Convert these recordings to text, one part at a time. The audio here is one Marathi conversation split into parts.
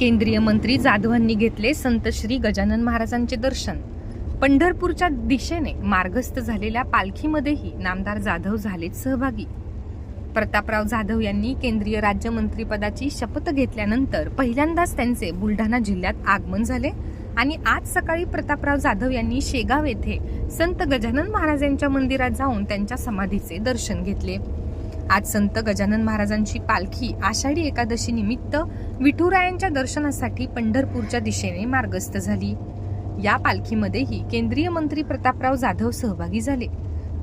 केंद्रीय मंत्री जाधवांनी घेतले संत श्री गजानन महाराजांचे दर्शन. पंढरपूरच्या दिशेने मार्गस्थ झालेल्या पालखीमध्येही नामदार जाधव झालेत सहभागी. प्रतापराव जाधव यांनी केंद्रीय राज्यमंत्रीपदाची शपथ घेतल्यानंतर पहिल्यांदाच त्यांचे बुलढाणा जिल्ह्यात आगमन झाले आणि आज सकाळी प्रतापराव जाधव यांनी शेगाव येथे संत गजानन महाराजांच्या मंदिरात जाऊन त्यांच्या समाधीचे दर्शन घेतले. आज संत गजानन महाराजांची पालखी आषाढी एकादशी निमित्त विठुरायांच्या दर्शनासाठी पंढरपूरच्या दिशेने मार्गस्थ झाली. या पालखीमध्येही केंद्रीय मंत्री प्रतापराव जाधव सहभागी झाले.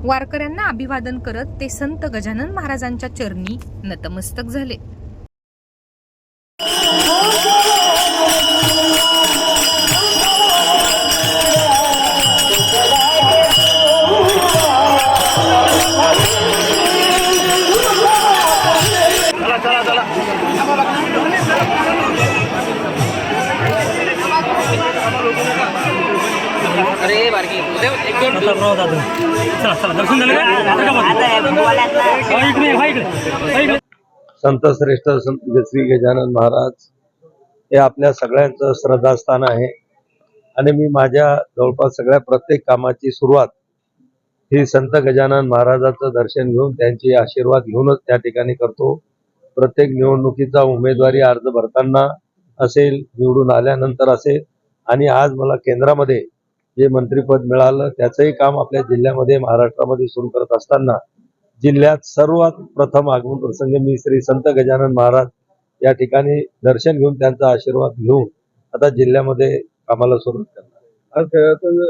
वारकऱ्यांना अभिवादन करत ते संत गजानन महाराजांच्या चरणी नतमस्तक झाले. अरे बारकी एक दोन. प्रतापराव जाधव चला चला दर्शन झालं का? आता का बघ. हा, हा, इकडे हा, इकडे. संत श्रेष्ठ संत श्री गजानन महाराज हे आपल्या सगळ्यांचं श्रद्धास्थान आहे. आणि मी माझ्या जवळपास सगळ्या प्रत्येक कामाची सुरुवात ही संत गजानन महाराजाचं दर्शन घेऊन त्यांचे आशीर्वाद घेऊनच त्या ठिकाणी करतो. प्रत्येक निवडणुकीचा उमेदवारी अर्ज भरताना असेल निवडून आल्यानंतर असेल. आणि आज मला केंद्रामध्ये जे मंत्रीपद मिळालं त्याचंही काम आपल्या जिल्ह्यामध्ये महाराष्ट्रामध्ये सुरू करत असताना जिल्ह्यात सर्वात प्रथम आगमन प्रसंग मी श्री संत गजानन महाराज या ठिकाणी दर्शन घेऊन त्यांचा आशीर्वाद घेऊन आता जिल्ह्यामध्ये कामाला सुरुवात करणार आज खरं तर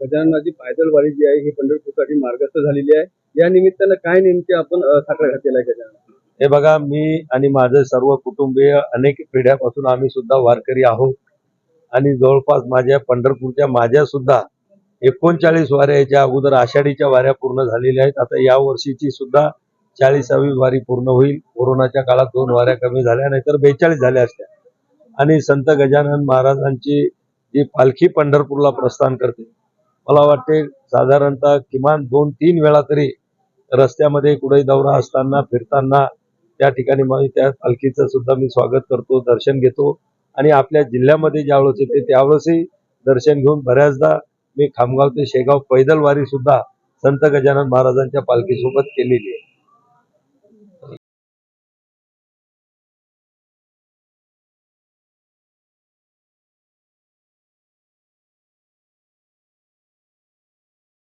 गजाननाची पायदल वारी जी आहे ही पंढरपूरसाठी मार्गस्थ झालेली आहे. या निमित्तानं काय नेमके आपण साखर घातलेला आहे गजानन? हे बघा मी आणि माझे सर्व कुटुंबीय अनेक पिढ्यापासून आम्ही सुद्धा वारकरी आहोत. आणि जवळपास माझ्या पंढरपूरच्या माझ्या सुद्धा एकोणचाळीस वाऱ्या याच्या अगोदर आषाढीच्या वाऱ्या पूर्ण झालेल्या आहेत. आता या वर्षीची सुद्धा चाळीसावी वारी पूर्ण होईल. कोरोनाच्या काळात दोन वाऱ्या कमी झाल्या नाहीतर बेचाळीस झाल्या असत्या. आणि संत गजानन महाराजांची जी पालखी पंढरपूरला प्रस्थान करते मला वाटते साधारणतः किमान दोन तीन वेळा तरी रस्त्यामध्ये कुठेही दौरा असताना फिरताना त्या ठिकाणी मग त्या पालखीचं सुद्धा मी स्वागत करतो दर्शन घेतो. आणि आपल्या जिल्ह्यामध्ये ज्यावेळेस येते त्यावेळेसही दर्शन घेऊन बऱ्याचदा मी खामगाव ते शेगाव पैदल वारी सुद्धा संत गजानन महाराजांच्या पालखीसोबत केलेली आहे.